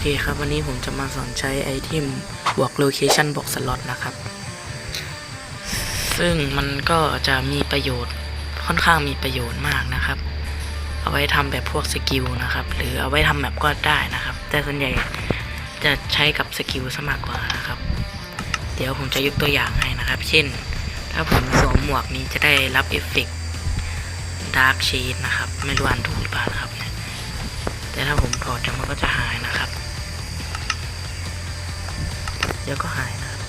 เคครับ วันนี้ผมจะมาสอนใช้ไอเทมบวกโลเคชันบวกสล็อตนะครับ ซึ่งมันก็จะมีประโยชน์ค่อนข้างมีประโยชน์มากนะครับ เอาไว้ทำแบบพวกสกิลนะครับ หรือเอาไว้ทำแบบก็ได้นะครับ แต่ส่วนใหญ่จะใช้กับสกิลซะมากกว่านะครับ เดี๋ยวผมจะยกตัวอย่างให้นะครับ เช่น ถ้าผมสวมหมวกนี้จะได้รับเอฟเฟกต์ดาร์กชีดนะครับ ไม่รู้อ่านถูกหรือเปล่านะครับ แต่ถ้าผมถอดมันก็จะ เดี๋ยวก็หายนะครับ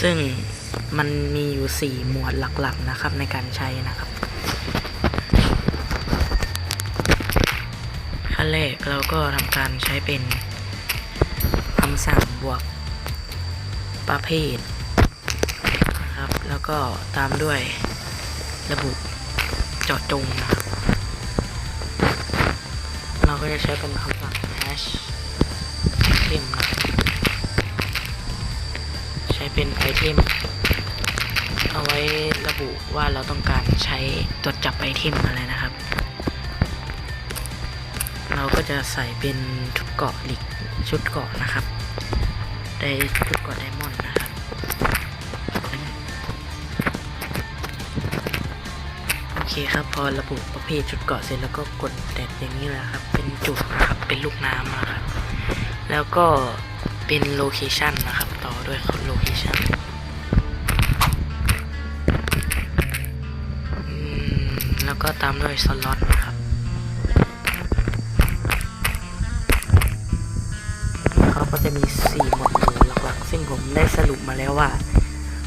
ซึ่งมันมีอยู่สี่หมวดหลักๆนะครับในการใช้นะครับขั้นแรกเราก็ทำการใช้เป็นคำสั่งบวกประเภทนะครับ แล้วก็ตามด้วยระบุเจาะจงนะครับ เราก็จะใช้เป็นคำสั่ง hash มนะครับใช้เป็นไอเทม เอาไว้ระบุว่าเราต้องการใช้ตรวจจับไอเทมอะไรนะครับ เราก็จะใส่เป็นชุดเกาะหลิกชุดเกาะนะครับ ได้ชุดเกาะไดมอนด์นะครับโอเคครับพอระบุประเภทชุดเกาะเสร็จแล้วก็กดแดดอย่างนี้แหละครับ เป็นจุดนะครับเป็นลูกน้ำนะครับ แล้วก็เป็นโลเคชันนะครับ ต่อด้วยคโลเคชันแล้วก็ตามด้วยสล็อตนะครับเขาก็จะมี 4 หมวดหมู่หลักๆ ซึ่งผมได้สรุปมาแล้วว่า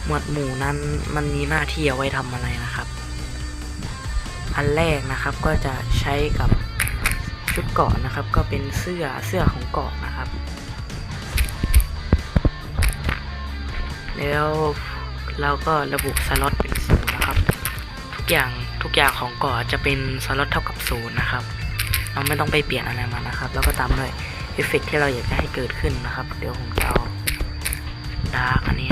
หมวดหมู่นั้นมันมีหน้าที่เอาไว้ทำอะไรนะครับ อันแรกนะครับก็จะใช้กับ ชุดเกาะนะครับ ก็เป็นเสื้อเสื้อของเกาะนะครับ แล้วเราก็ระบุสล็อตเป็นศูนย์นะครับ ทุกอย่างทุกอย่างของเกาะจะเป็นสล็อตเท่ากับศูนย์นะครับ เราไม่ต้องไปเปลี่ยนอะไรมานะครับ แล้วก็ตามด้วยเอฟเฟกที่เราอยากจะให้เกิดขึ้นนะครับ เดี๋ยวผมจะเอาดาร์กอันนี้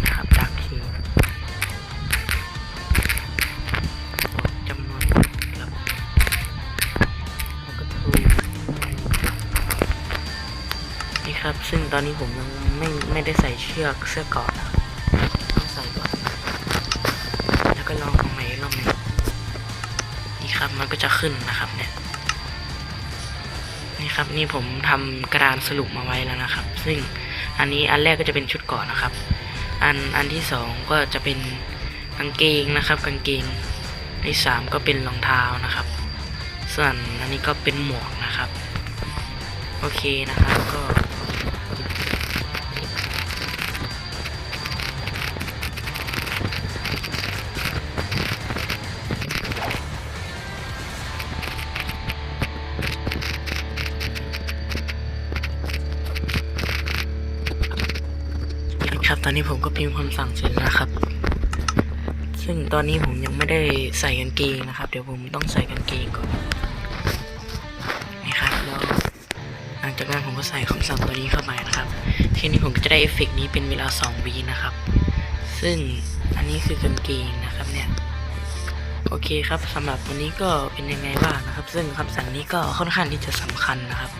ครับ ซึ่งตอนนี้ผมยังไม่ไม่ได้ใส่เชือกเสื้อเกาะนะครับต้องใส่ก่อนแล้วก็ลองเอาใหม่อีกรอบหนึงนี่ครับมันก็จะขึ้นนะครับเนี่ยนี่ครับนี่ผมทำกระดานสรุปมาไว้แล้วนะครับ ซึ่งอันนี้อันแรกก็จะเป็นชุดเก่อนนะครับ อันอันที่สองก็จะเป็นกางเกงนะครับกางเกงอันที่สามก็เป็นรองเท้านะครับ ส่วนอันนี้ก็เป็นหมวกนะครับ โอเคนะครับก็ ครับตอนนี้ผมก็พิมพ์คำสั่งเสร็จแล้วครับ ซึ่งตอนนี้ผมยังไม่ได้ใส่กางเกงนะครับ เดี๋ยวผมต้องใส่กางเกงก่อน ลังจากนั้นผมก็ใส่คำสั่งตัวนี้เข้าไปนะครับ ทีนี้ผมก็จะได้เอฟเฟกนี้เป็นเวลา2วีนะครับ ซึ่งอันนี้คือกางเกงนะครับเนี่ย โอเคครับสำหรับวันนี้ก็เป็นยังไงบ้างนะครับ ซึ่งคำสั่งนี้ก็ค่อนข้างที่จะสำคัญนะครับ